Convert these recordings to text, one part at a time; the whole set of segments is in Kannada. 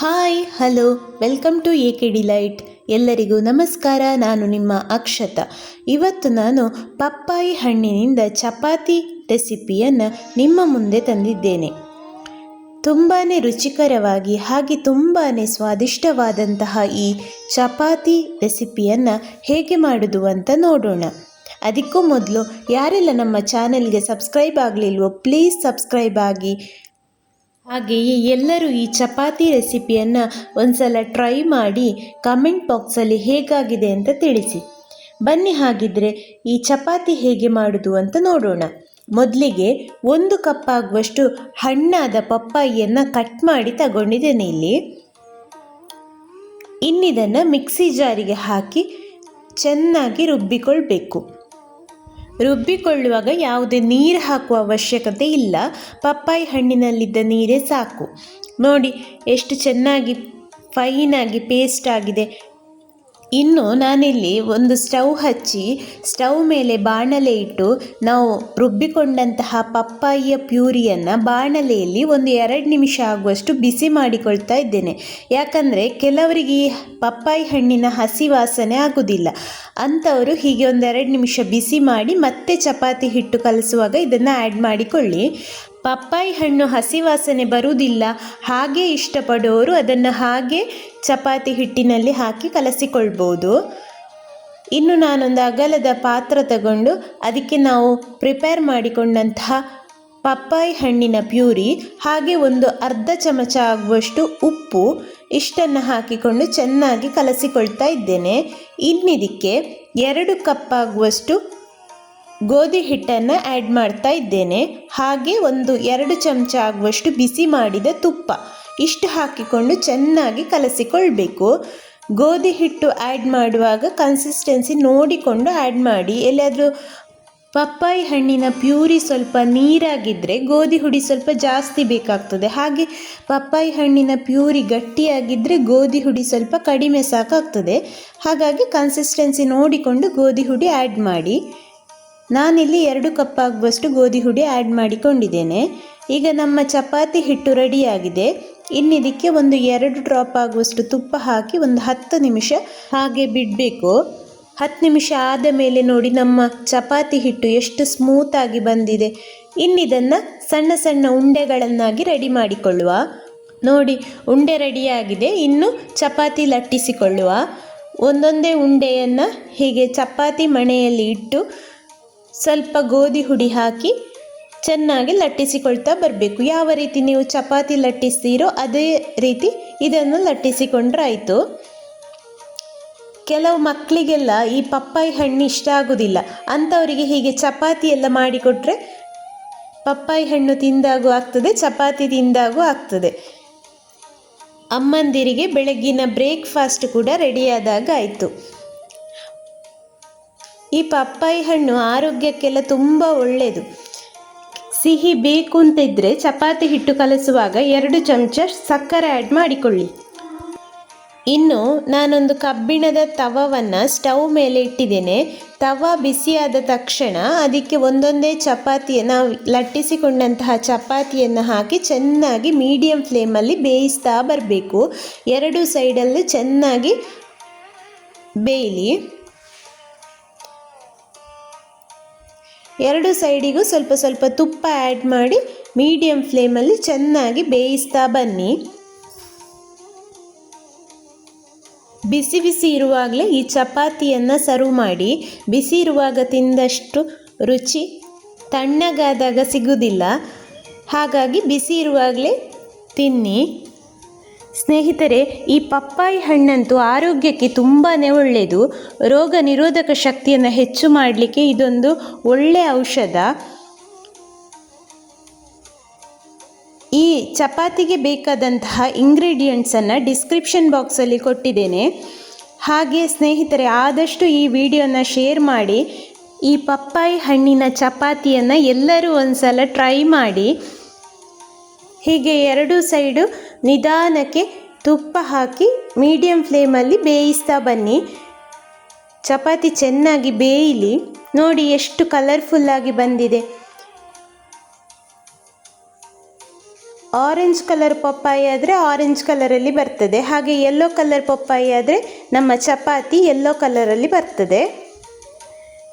Hi, hello, welcome to A K Delight. ಎಲ್ಲರಿಗೂ ನಮಸ್ಕಾರ, ನಾನು ನಿಮ್ಮ ಅಕ್ಷತ. ಇವತ್ತು ನಾನು ಪಪ್ಪಾಯಿ ಹಣ್ಣಿನಿಂದ ಚಪಾತಿ ರೆಸಿಪಿಯನ್ನು ನಿಮ್ಮ ಮುಂದೆ ತಂದಿದ್ದೇನೆ. ತುಂಬಾ ರುಚಿಕರವಾಗಿ ಹಾಗೆ ತುಂಬಾ ಸ್ವಾದಿಷ್ಟವಾದಂತಹ ಈ ಚಪಾತಿ ರೆಸಿಪಿಯನ್ನು ಹೇಗೆ ಮಾಡೋದು ಅಂತ ನೋಡೋಣ. ಅದಕ್ಕೂ ಮೊದಲು ಯಾರೆಲ್ಲ ನಮ್ಮ ಚಾನೆಲ್ಗೆ ಸಬ್ಸ್ಕ್ರೈಬ್ ಆಗಲಿಲ್ವೋ, ಪ್ಲೀಸ್ ಸಬ್ಸ್ಕ್ರೈಬ್ ಆಗಿ. ಹಾಗೆಯೇ ಎಲ್ಲರೂ ಈ ಚಪಾತಿ ರೆಸಿಪಿಯನ್ನು ಒಂದ್ಸಲ ಟ್ರೈ ಮಾಡಿ ಕಮೆಂಟ್ ಬಾಕ್ಸಲ್ಲಿ ಹೇಗಾಗಿದೆ ಅಂತ ತಿಳಿಸಿ. ಬನ್ನಿ ಹಾಗಿದ್ರೆ ಈ ಚಪಾತಿ ಹೇಗೆ ಮಾಡೋದು ಅಂತ ನೋಡೋಣ. ಮೊದಲಿಗೆ ಒಂದು ಕಪ್ ಆಗುವಷ್ಟು ಹಣ್ಣಾದ ಪಪ್ಪಾಯಿಯನ್ನು ಕಟ್ ಮಾಡಿ ತಗೊಂಡಿದ್ದೇನೆ ಇಲ್ಲಿ. ಇನ್ನಿದನ್ನು ಮಿಕ್ಸಿ ಜಾರಿಗೆ ಹಾಕಿ ಚೆನ್ನಾಗಿ ರುಬ್ಬಿಕೊಳ್ಬೇಕು. ರುಬ್ಬಿಕೊಳ್ಳುವಾಗ ಯಾವುದೇ ನೀರು ಹಾಕುವ ಅವಶ್ಯಕತೆ ಇಲ್ಲ. ಪಪ್ಪಾಯಿ ಹಣ್ಣಿನಲ್ಲಿದ್ದ ನೀರೇ ಸಾಕು. ನೋಡಿ, ಎಷ್ಟು ಚೆನ್ನಾಗಿ ಫೈನಾಗಿ ಪೇಸ್ಟ್ ಆಗಿದೆ. ಇನ್ನು ನಾನಿಲ್ಲಿ ಒಂದು ಸ್ಟವ್ ಹಚ್ಚಿ ಸ್ಟವ್ ಮೇಲೆ ಬಾಣಲೆ ಇಟ್ಟು ನಾವು ರುಬ್ಬಿಕೊಂಡಂತಹ ಪಪ್ಪಾಯಿಯ ಪ್ಯೂರಿಯನ್ನು ಬಾಣಲೆಯಲ್ಲಿ ಒಂದು ಎರಡು ನಿಮಿಷ ಆಗುವಷ್ಟು ಬಿಸಿ ಮಾಡಿಕೊಳ್ತಾ ಇದ್ದೇನೆ. ಯಾಕಂದರೆ ಕೆಲವರಿಗೆ ಈ ಪಪ್ಪಾಯಿ ಹಣ್ಣಿನ ಹಸಿ ವಾಸನೆ ಆಗುವುದಿಲ್ಲ ಅಂಥವರು ಹೀಗೆ ಒಂದೆರಡು ನಿಮಿಷ ಬಿಸಿ ಮಾಡಿ ಮತ್ತೆ ಚಪಾತಿ ಹಿಟ್ಟು ಕಲಿಸುವಾಗ ಇದನ್ನು ಆ್ಯಡ್ ಮಾಡಿಕೊಳ್ಳಿ. ಪಪ್ಪಾಯಿ ಹಣ್ಣು ಹಸಿ ವಾಸನೆ ಬರುವುದಿಲ್ಲ, ಹಾಗೆ ಇಷ್ಟಪಡೋರು ಅದನ್ನು ಹಾಗೆ ಚಪಾತಿ ಹಿಟ್ಟಿನಲ್ಲಿ ಹಾಕಿ ಕಲಸಿಕೊಳ್ಬೋದು. ಇನ್ನು ನಾನೊಂದು ಅಗಲದ ಪಾತ್ರ ತಗೊಂಡು ಅದಕ್ಕೆ ನಾವು ಪ್ರಿಪೇರ್ ಮಾಡಿಕೊಂಡಂತಹ ಪಪ್ಪಾಯಿ ಹಣ್ಣಿನ ಪ್ಯೂರಿ, ಹಾಗೆ ಒಂದು ಅರ್ಧ ಚಮಚ ಆಗುವಷ್ಟು ಉಪ್ಪು ಇಷ್ಟನ್ನು ಹಾಕಿಕೊಂಡು ಚೆನ್ನಾಗಿ ಕಲಸಿಕೊಳ್ತಾ ಇದ್ದೇನೆ. ಇನ್ನಿದಕ್ಕೆ ಎರಡು ಕಪ್ ಆಗುವಷ್ಟು ಗೋಧಿ ಹಿಟ್ಟನ್ನು ಆ್ಯಡ್ ಮಾಡ್ತಾ ಇದ್ದೇನೆ. ಹಾಗೆ ಒಂದು ಎರಡು ಚಮಚ ಆಗುವಷ್ಟು ಬಿಸಿ ಮಾಡಿದ ತುಪ್ಪ. ಇಷ್ಟು ಹಾಕಿಕೊಂಡು ಚೆನ್ನಾಗಿ ಕಲಸಿಕೊಳ್ಬೇಕು. ಗೋಧಿ ಹಿಟ್ಟು ಆ್ಯಡ್ ಮಾಡುವಾಗ ಕನ್ಸಿಸ್ಟೆನ್ಸಿ ನೋಡಿಕೊಂಡು ಆ್ಯಡ್ ಮಾಡಿ. ಎಲ್ಲಾದರೂ ಪಪ್ಪಾಯಿ ಹಣ್ಣಿನ ಪ್ಯೂರಿ ಸ್ವಲ್ಪ ನೀರಾಗಿದ್ದರೆ ಗೋಧಿ ಹುಡಿ ಸ್ವಲ್ಪ ಜಾಸ್ತಿ ಬೇಕಾಗ್ತದೆ. ಹಾಗೆ ಪಪ್ಪಾಯಿ ಹಣ್ಣಿನ ಪ್ಯೂರಿ ಗಟ್ಟಿಯಾಗಿದ್ದರೆ ಗೋಧಿ ಹುಡಿ ಸ್ವಲ್ಪ ಕಡಿಮೆ ಸಾಕಾಗ್ತದೆ. ಹಾಗಾಗಿ ಕನ್ಸಿಸ್ಟೆನ್ಸಿ ನೋಡಿಕೊಂಡು ಗೋಧಿ ಹುಡಿ ಆ್ಯಡ್ ಮಾಡಿ. ನಾನಿಲ್ಲಿ ಎರಡು ಕಪ್ ಆಗುವಷ್ಟು ಗೋಧಿ ಹುಡಿ ಆ್ಯಡ್ ಮಾಡಿಕೊಂಡಿದ್ದೇನೆ. ಈಗ ನಮ್ಮ ಚಪಾತಿ ಹಿಟ್ಟು ರೆಡಿಯಾಗಿದೆ. ಇನ್ನಿದಕ್ಕೆ ಒಂದು ಎರಡು ಡ್ರಾಪ್ ಆಗುವಷ್ಟು ತುಪ್ಪ ಹಾಕಿ ಒಂದು ಹತ್ತು ನಿಮಿಷ ಹಾಗೆ ಬಿಡಬೇಕು. ಹತ್ತು ನಿಮಿಷ ಆದ ಮೇಲೆ ನೋಡಿ ನಮ್ಮ ಚಪಾತಿ ಹಿಟ್ಟು ಎಷ್ಟು ಸ್ಮೂತಾಗಿ ಬಂದಿದೆ. ಇನ್ನಿದನ್ನು ಸಣ್ಣ ಸಣ್ಣ ಉಂಡೆಗಳನ್ನಾಗಿ ರೆಡಿ ಮಾಡಿಕೊಳ್ಳುವ. ನೋಡಿ, ಉಂಡೆ ರೆಡಿಯಾಗಿದೆ. ಇನ್ನು ಚಪಾತಿ ಲಟ್ಟಿಸಿಕೊಳ್ಳುವ. ಒಂದೊಂದೇ ಉಂಡೆಯನ್ನು ಹೀಗೆ ಚಪಾತಿ ಮಣೆಯಲ್ಲಿ ಇಟ್ಟು ಸ್ವಲ್ಪ ಗೋಧಿ ಹುಡಿ ಹಾಕಿ ಚೆನ್ನಾಗಿ ಲಟ್ಟಿಸಿಕೊಳ್ತಾ ಬರಬೇಕು. ಯಾವ ರೀತಿ ನೀವು ಚಪಾತಿ ಲಟ್ಟಿಸ್ತೀರೋ ಅದೇ ರೀತಿ ಇದನ್ನು ಲಟ್ಟಿಸಿಕೊಂಡ್ರೆ ಆಯಿತು ಕೆಲವು ಮಕ್ಕಳಿಗೆಲ್ಲ ಈ ಪಪ್ಪಾಯಿ ಹಣ್ಣು ಇಷ್ಟ ಆಗೋದಿಲ್ಲ. ಅಂಥವರಿಗೆ ಹೀಗೆ ಚಪಾತಿ ಎಲ್ಲ ಮಾಡಿಕೊಟ್ರೆ ಪಪ್ಪಾಯಿ ಹಣ್ಣು ತಿಂದಾಗೂ ಆಗ್ತದೆ, ಚಪಾತಿ ತಿಂದಾಗೂ ಆಗ್ತದೆ. ಅಮ್ಮಂದಿರಿಗೆ ಬೆಳಗ್ಗಿನ ಬ್ರೇಕ್ಫಾಸ್ಟ್ ಕೂಡ ರೆಡಿಯಾದಾಗ ಆಯಿತು. ಈ ಪಪ್ಪಾಯಿ ಹಣ್ಣು ಆರೋಗ್ಯಕ್ಕೆಲ್ಲ ತುಂಬ ಒಳ್ಳೆಯದು ಸಿಹಿ ಬೇಕು ಅಂತಿದ್ದರೆ ಚಪಾತಿ ಹಿಟ್ಟು ಕಲಸುವಾಗ ಎರಡು ಚಮಚ ಸಕ್ಕರೆ ಆ್ಯಡ್ ಮಾಡಿಕೊಳ್ಳಿ. ಇನ್ನು ನಾನೊಂದು ಕಬ್ಬಿಣದ ತವವನ್ನು ಸ್ಟವ್ ಮೇಲೆ ಇಟ್ಟಿದ್ದೇನೆ. ತವ ಬಿಸಿಯಾದ ತಕ್ಷಣ ಅದಕ್ಕೆ ಒಂದೊಂದೇ ಚಪಾತಿಯನ್ನು ನಾವು ಲಟ್ಟಿಸಿಕೊಂಡಂತಹ ಚಪಾತಿಯನ್ನು ಹಾಕಿ ಚೆನ್ನಾಗಿ ಮೀಡಿಯಂ ಫ್ಲೇಮಲ್ಲಿ ಬೇಯಿಸ್ತಾ ಬರಬೇಕು. ಎರಡು ಸೈಡಲ್ಲೂ ಚೆನ್ನಾಗಿ ಬೇಯಲಿ. ಎರಡು ಸೈಡಿಗೂ ಸ್ವಲ್ಪ ಸ್ವಲ್ಪ ತುಪ್ಪ ಆ್ಯಡ್ ಮಾಡಿ ಮೀಡಿಯಂ ಫ್ಲೇಮಲ್ಲಿ ಚೆನ್ನಾಗಿ ಬೇಯಿಸ್ತಾ ಬನ್ನಿ. ಬಿಸಿ ಬಿಸಿ ಇರುವಾಗಲೇ ಈ ಚಪಾತಿಯನ್ನು ಸರ್ವ್ ಮಾಡಿ. ಬಿಸಿ ಇರುವಾಗ ತಿಂದಷ್ಟು ರುಚಿ ತಣ್ಣಗಾದಾಗ ಸಿಗುವುದಿಲ್ಲ ಹಾಗಾಗಿ ಬಿಸಿ ಇರುವಾಗಲೇ ತಿನ್ನಿ. ಸ್ನೇಹಿತರೆ, ಈ ಪಪ್ಪಾಯಿ ಹಣ್ಣಂತೂ ಆರೋಗ್ಯಕ್ಕೆ ತುಂಬಾ ಒಳ್ಳೆಯದು ರೋಗ ನಿರೋಧಕ ಶಕ್ತಿಯನ್ನು ಹೆಚ್ಚು ಮಾಡಲಿಕ್ಕೆ ಇದೊಂದು ಒಳ್ಳೆಯ ಔಷಧ. ಈ ಚಪಾತಿಗೆ ಬೇಕಾದಂತಹ ಇಂಗ್ರೀಡಿಯೆಂಟ್ಸನ್ನು ಡಿಸ್ಕ್ರಿಪ್ಷನ್ ಬಾಕ್ಸಲ್ಲಿ ಕೊಟ್ಟಿದ್ದೇನೆ. ಹಾಗೆ ಸ್ನೇಹಿತರೆ, ಆದಷ್ಟು ಈ ವಿಡಿಯೋನ ಶೇರ್ ಮಾಡಿ, ಈ ಪಪ್ಪಾಯಿ ಹಣ್ಣಿನ ಚಪಾತಿಯನ್ನು ಎಲ್ಲರೂ ಒಂದು ಸಲ ಟ್ರೈ ಮಾಡಿ. ಹೀಗೆ ಎರಡು ಸೈಡು ನಿಧಾನಕ್ಕೆ ತುಪ್ಪ ಹಾಕಿ ಮೀಡಿಯಂ ಫ್ಲೇಮಲ್ಲಿ ಬೇಯಿಸ್ತಾ ಬನ್ನಿ. ಚಪಾತಿ ಚೆನ್ನಾಗಿ ಬೇಯಲಿ. ನೋಡಿ ಎಷ್ಟು ಕಲರ್ಫುಲ್ಲಾಗಿ ಬಂದಿದೆ. ಆರೆಂಜ್ ಕಲರ್ ಪಪ್ಪಾಯಿ ಆದರೆ ಆರೆಂಜ್ ಕಲರಲ್ಲಿ ಬರ್ತದೆ. ಹಾಗೆ ಯೆಲ್ಲೋ ಕಲರ್ ಪಪ್ಪಾಯಿ ಆದರೆ ನಮ್ಮ ಚಪಾತಿ ಯೆಲ್ಲೋ ಕಲರಲ್ಲಿ ಬರ್ತದೆ.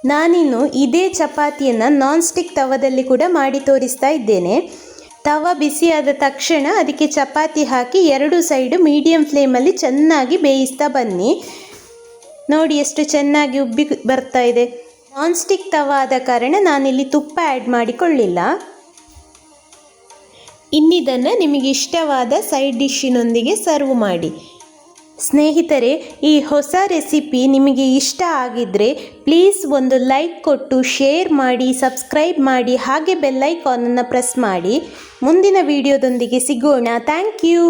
ನಾನಿನ್ನು ಇದೇ ಚಪಾತಿಯನ್ನು ನಾನ್ ಸ್ಟಿಕ್ ತವದಲ್ಲಿ ಕೂಡ ಮಾಡಿ ತೋರಿಸ್ತಾ ಇದ್ದೇನೆ. ತವ ಬಿಸಿಯಾದ ತಕ್ಷಣ ಅದಕ್ಕೆ ಚಪಾತಿ ಹಾಕಿ ಎರಡು ಸೈಡು ಮೀಡಿಯಂ ಫ್ಲೇಮಲ್ಲಿ ಚೆನ್ನಾಗಿ ಬೇಯಿಸ್ತಾ ಬನ್ನಿ. ನೋಡಿ ಎಷ್ಟು ಚೆನ್ನಾಗಿ ಉಬ್ಬಿ ಬರ್ತಾ ಇದೆ. ನಾನ್ ಸ್ಟಿಕ್ ತವ ಆದ ಕಾರಣ ನಾನಿಲ್ಲಿ ತುಪ್ಪ ಆ್ಯಡ್ ಮಾಡಿಕೊಳ್ಳಿಲ್ಲ. ಇನ್ನಿದನ್ನು ನಿಮಗೆ ಇಷ್ಟವಾದ ಸೈಡ್ ಡಿಶ್ಶಿನೊಂದಿಗೆ ಸರ್ವ್ ಮಾಡಿ. ಸ್ನೇಹಿತರೆ, ಈ ಹೊಸ ರೆಸಿಪಿ ನಿಮಗೆ ಇಷ್ಟ ಆಗಿದ್ದರೆ ಪ್ಲೀಸ್ ಒಂದು ಲೈಕ್ ಕೊಟ್ಟು ಶೇರ್ ಮಾಡಿ, ಸಬ್ಸ್ಕ್ರೈಬ್ ಮಾಡಿ, ಹಾಗೆ ಬೆಲ್ಲೈಕಾನನ್ನು ಪ್ರೆಸ್ ಮಾಡಿ. ಮುಂದಿನ ವಿಡಿಯೋದೊಂದಿಗೆ ಸಿಗೋಣ. Thank you.